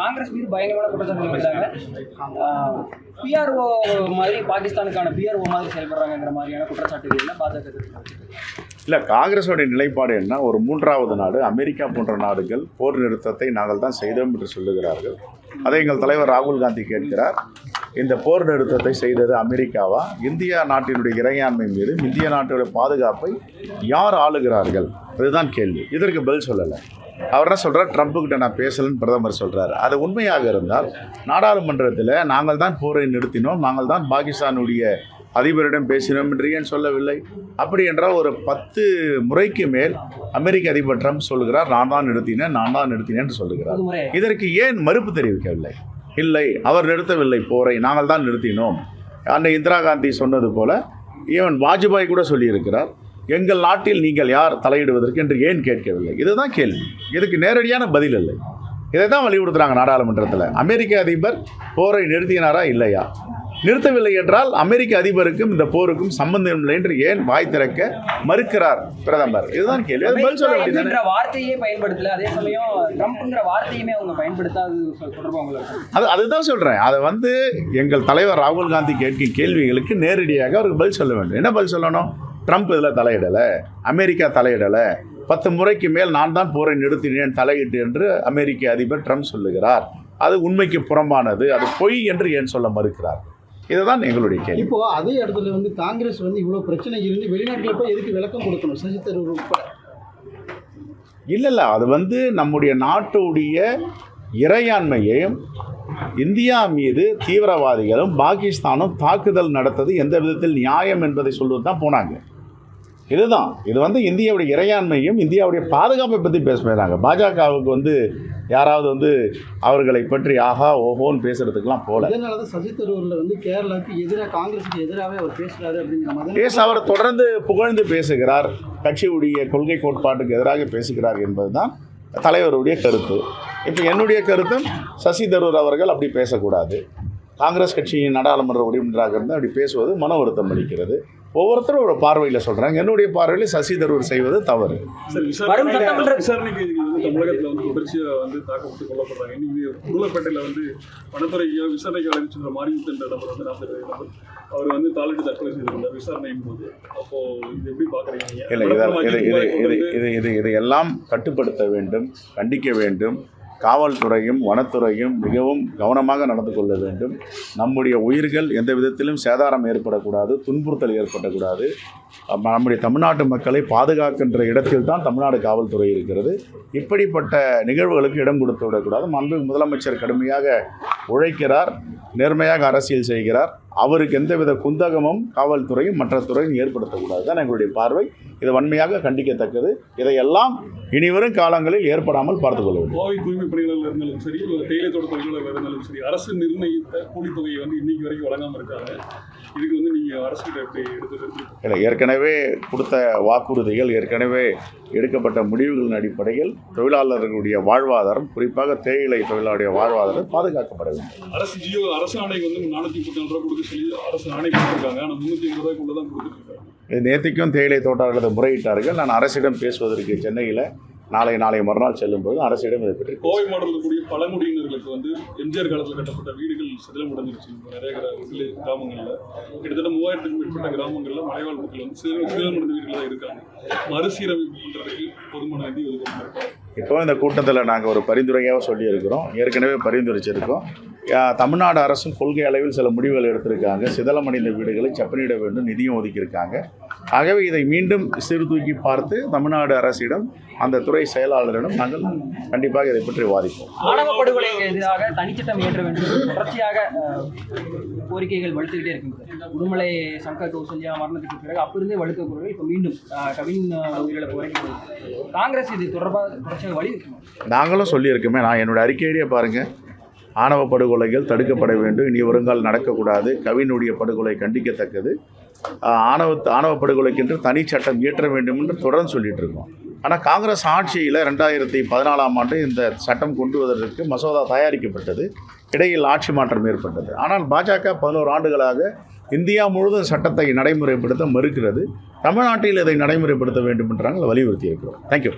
காங்கிரஸ் மீது பயங்கரமான குற்றச்சாட்டு வைக்கிறாங்க பிஆர்ஓ மாதிரி பாகிஸ்தானுக்கான பிஆர்ஓ மாதிரி செயல்படுறாங்கிற மாதிரியான குற்றச்சாட்டுகள் எல்லாம் பாஜக இல்லை காங்கிரஸோடைய நிலைப்பாடு என்ன? ஒரு மூன்றாவது நாடு அமெரிக்கா போன்ற நாடுகள் போர் நிறுத்தத்தை நாங்கள் தான் செய்தோம் என்று சொல்லுகிறார்கள். அதை எங்கள் தலைவர் ராகுல் காந்தி கேட்கிறார். இந்த போர் நிறுத்தத்தை செய்தது அமெரிக்காவா? இந்தியா நாட்டினுடைய இறையாண்மை மீது இந்திய நாட்டுடைய பாதுகாப்பை யார் ஆளுகிறார்கள்? இதுதான் கேள்வி. இதற்கு பதில் சொல்லலை. அவர் என்ன சொல்கிறார் ட்ரம்ப்புக்கிட்ட நான் பேசலன்னு பிரதமர் சொல்கிறார் அது உண்மையாக இருந்தால் நாடாளுமன்றத்தில் நாங்கள் தான் போரை நிறுத்தினோம் நாங்கள் தான் பாகிஸ்தானுடைய அதிபரிடம் பேசினோம் என்று ஏன் சொல்லவில்லை. அப்படி என்றால் ஒரு பத்து முறைக்கு மேல் அமெரிக்க அதிபர் ட்ரம்ப் சொல்கிறார் நான் தான் நிறுத்தினேன் நான் தான் நிறுத்தினேன் என்று சொல்லுகிறார் இதற்கு ஏன் மறுப்பு தெரிவிக்கவில்லை? இல்லை அவர் நிறுத்தவில்லை போரை நாங்கள் தான் நிறுத்தினோம். அன்னை இந்திரா காந்தி சொன்னது போல ஈவன் வாஜ்பாய் கூட சொல்லியிருக்கிறார் எங்கள் நாட்டில் நீங்கள் யார் தலையிடுவதற்கு? என்று ஏன் கேட்கவில்லை? இதுதான் கேள்வி. இதுக்கு நேரடியான பதில் இல்லை. இதை தான் வலியுறுத்துறாங்க நாடாளுமன்றத்தில். அமெரிக்க அதிபர் போரை நிறுத்தினாரா இல்லையா? நிறுத்தவில்லை என்றால் அமெரிக்க அதிபருக்கும் இந்த போருக்கும் சம்பந்தம் இல்லை என்று ஏன் வாய் திறக்க மறுக்கிறார் பிரதமர்? இதுதான் கேள்வி. அது பதில் சொல்ல என்கின்ற வார்த்தையே பயன்படுத்தல. அதே சமயம் ட்ரம்ப்ங்கிற வார்த்தையுமே அவங்க பயன்படுத்தாது அது அதுதான் சொல்கிறேன் அதை வந்து எங்கள் தலைவர் ராகுல் காந்தி கேட்கும் கேள்விகளுக்கு நேரடியாக அவருக்கு பதில் சொல்ல வேண்டும். என்ன பதில் சொல்லணும்? ட்ரம்ப் இதில் தலையிடலை. அமெரிக்கா தலையிடலை. பத்து முறைக்கு மேல் நான் தான் போரை நிறுத்தினேன் தலையிட்டு என்று அமெரிக்க அதிபர் ட்ரம்ப் சொல்லுகிறார். அது உண்மைக்கு புறம்பானது. அது பொய் என்று ஏன் சொல்ல மறுக்கிறார்? இதுதான் எங்களுடைய கேள்வி. இப்போ அதே இடத்துல வந்து காங்கிரஸ் வந்து இவ்வளோ பிரச்சனை இருந்து வெளிநாட்டில் போய் எதுக்கு விளக்கம் கொடுக்கணும்? சசி தரூர் உட்பட. இல்லை இல்லை. அது வந்து நம்முடைய நாட்டுடைய இறையாண்மையையும் இந்தியா மீது தீவிரவாதிகளும் பாகிஸ்தானும் தாக்குதல் நடத்தது எந்த விதத்தில் நியாயம் என்பதை சொல்வது தான் போனாங்க. இதுதான். இது வந்து இந்தியாவுடைய இறையாண்மையும் இந்தியாவுடைய பாதுகாப்பை பற்றி பேச போயிறாங்க பாஜகவுக்கு வந்து யாராவது வந்து அவர்களை பற்றி ஆஹா ஓஹோன்னு பேசுறதுக்கெல்லாம் போல. அதனால தான் சசி தரூரில் வந்து கேரளாவுக்கு எதிராக காங்கிரஸுக்கு எதிராகவே அவர் பேசுறாரு அப்படிங்கிற மாதிரி. பேச அவர் தொடர்ந்து புகழ்ந்து பேசுகிறார். கட்சியுடைய கொள்கை கோட்பாட்டுக்கு எதிராக பேசுகிறார் என்பதுதான் தலைவருடைய கருத்து. இப்போ என்னுடைய கருத்தும் சசி தரூர் அவர்கள் அப்படி பேசக்கூடாது. காங்கிரஸ் கட்சியின் நாடாளுமன்ற உறுப்பினராக இருந்து அப்படி பேசுவது மன வருத்தம் அளிக்கிறது. ஒவ்வொருத்தரும் ஒரு பார்வையில் சொல்கிறாங்க என்னுடைய பார்வையில் சசி தரூர் செய்வது தவறு. விசாரணைக்கு வந்து தமிழகத்தில் வந்து தொடர்ச்சியாக வந்து தாக்கப்பட்டு கொல்லப்படுறாங்க. இன்னைக்கு உருளைப்பேட்டையில் வந்து வனத்துறைக்கு விசாரணைக்கு அழைச்சிருந்த மாரிமுத்து என்ற நபர் வந்து நபர். அவர் வந்து தாளிட்டு தற்கொலை செய்திருந்தார் விசாரணையின் போது. அப்போ இது எப்படி பாக்குறீங்க இல்லை இதை இது இது இது இது இது இது எல்லாம் கட்டுப்படுத்த வேண்டும் கண்டிக்க வேண்டும். காவல்துறையும் வனத்துறையும் மிகவும் கவனமாக நடந்து கொள்ள வேண்டும். நம்முடைய உயிர்கள் எந்த விதத்திலும் சேதாரம் ஏற்படக்கூடாது துன்புறுத்தல் ஏற்படக்கூடாது. நம்முடைய தமிழ்நாட்டு மக்களை பாதுகாக்கின்ற இடத்தில் தான் தமிழ்நாடு காவல்துறை இருக்கிறது. இப்படிப்பட்ட நிகழ்வுகளுக்கு இடம் கொடுத்து விடக்கூடாது. அன்பு முதலமைச்சர் கடுமையாக உழைக்கிறார் நேர்மையாக அரசியல் செய்கிறார். அவருக்கு எந்தவித குந்தகமும் காவல்துறையும் மற்ற துறையும் ஏற்படுத்தக்கூடாது. தான் எங்களுடைய பார்வை. இது வன்மையாக கண்டிக்கத்தக்கது. இதையெல்லாம் இனிவரும் காலங்களில் ஏற்படாமல் பார்த்துக் கொள்ள வேண்டும். கோவை தூய்மை பணியாளர்கள் இருந்தாலும் சரி தேயிலை தோட்ட தொழிலாளர்கள் இருந்தாலும் சரி அரசு நிர்ணயித்த கூலித்தொகையை வந்து இன்னைக்கு வரைக்கும் வழங்காமல் இருக்காங்க. இதுக்கு வந்து நீங்கள் எடுத்து இல்லை ஏற்கனவே கொடுத்த வாக்குறுதிகள் ஏற்கனவே எடுக்கப்பட்ட முடிவுகளின் அடிப்படையில் தொழிலாளர்களுடைய வாழ்வாதாரம் குறிப்பாக தேயிலை தொழிலாளருடைய வாழ்வாதாரம் பாதுகாக்கப்பட வேண்டும். அரசு ஜியோ அரசு ஆணைக்கு வந்து நானூற்றி முப்பத்தி நாலு ரூபா கொடுக்க சொல்லி அரசு ஆணை கொடுத்துருக்காங்க. ஆனால் முந்நூற்றி ஐம்பது ரூபாய்க்குள்ள தான் கொடுத்துருக்காங்க. இது நேற்றுக்கும் தேயிலை தோட்டாளர்கள் முறையிட்டார்கள். நான் அரசிடம் பேசுவதற்கு சென்னையில் நாளை நாளை மறுநாள் செல்லும்போது அரசிடம் இதை பற்றி கோவை மாவட்டத்தில் பழங்குடியினர்களுக்கு வந்து எம்ஜிஆர் காலத்தில் கட்டப்பட்ட வீடுகள் சிதிலம் அடைஞ்சிருச்சு நிறைய கிராமங்களில். கிட்டத்தட்ட மூவாயிரத்துக்கும் மேற்பட்ட கிராமங்களில் மலைவாழ் மக்கள் வந்து சிதிலம் சிதிலமடைந்த வீடுகள் தான் இருக்காங்க. மறுசீரமைப்பு பண்ணுறதுக்கு போதுமான நிதி ஒதுக்கப்பட்டிருக்காங்க இப்போ இந்த கூட்டத்தில் நாங்கள் ஒரு பரிந்துரையாக சொல்லியிருக்கிறோம். ஏற்கனவே பரிந்துரைச்சிருக்கோம். தமிழ்நாடு அரசும் கொள்கை அளவில் சில முடிவுகள் எடுத்திருக்காங்க. சிதலமடைந்த வீடுகளை செப்பனிட வேண்டும் நிதியும் ஒதுக்கியிருக்காங்க. ஆகவே இதை மீண்டும் சீர்தூக்கி பார்த்து தமிழ்நாடு அரசிடம் அந்த துறை செயலாளரிடம் நாங்கள் கண்டிப்பாக இதை பற்றி வாதிப்போம் ஆணவ படுகொலைக்கு எதிராக தனிச்சட்டம் இயற்ற வேண்டும். தொடர்ச்சியாக கோரிக்கைகள் வலுத்துக்கிட்டே இருக்குங்க உடுமலை சங்கர் கௌசல்யா மரணத்துக்கு பிறகு அப்பிருந்தே வலுத்த குரல் இப்போ மீண்டும் கவின் உயிரிழப்பு வரைக்கும் காங்கிரஸ் இது தொடர்பாக தொடர்ச்சியாக வழி நாங்களும் சொல்லியிருக்கோமே நான் என்னோட அறிக்கையிலேயே பாருங்கள் ஆணவ படுகொலைகள் தடுக்கப்பட வேண்டும் இனி வருங்கால் நடக்கக்கூடாது. கவினுடைய படுகொலை கண்டிக்கத்தக்கது. ஆஹ் ஆணவ ஆணவ படுகொலைக்கென்று தனி சட்டம் இயற்ற வேண்டும் என்று தொடர்ந்து சொல்லிட்டு இருக்கோம். ஆனால் காங்கிரஸ் ஆட்சியில் ரெண்டாயிரத்தி பதினாலாம் ஆண்டு இந்த சட்டம் கொண்டு வருவதற்கு மசோதா தயாரிக்கப்பட்டது. இடையில் ஆட்சி மாற்றம் ஏற்பட்டது. ஆனால் பாஜக பதினோரு ஆண்டுகளாக இந்தியா முழுவதும் சட்டத்தை நடைமுறைப்படுத்த மறுக்கிறது. தமிழ்நாட்டில் இதை நடைமுறைப்படுத்த வேண்டும் என்றாங்க வலியுறுத்தி இருக்கிறோம் தேங்க்யூ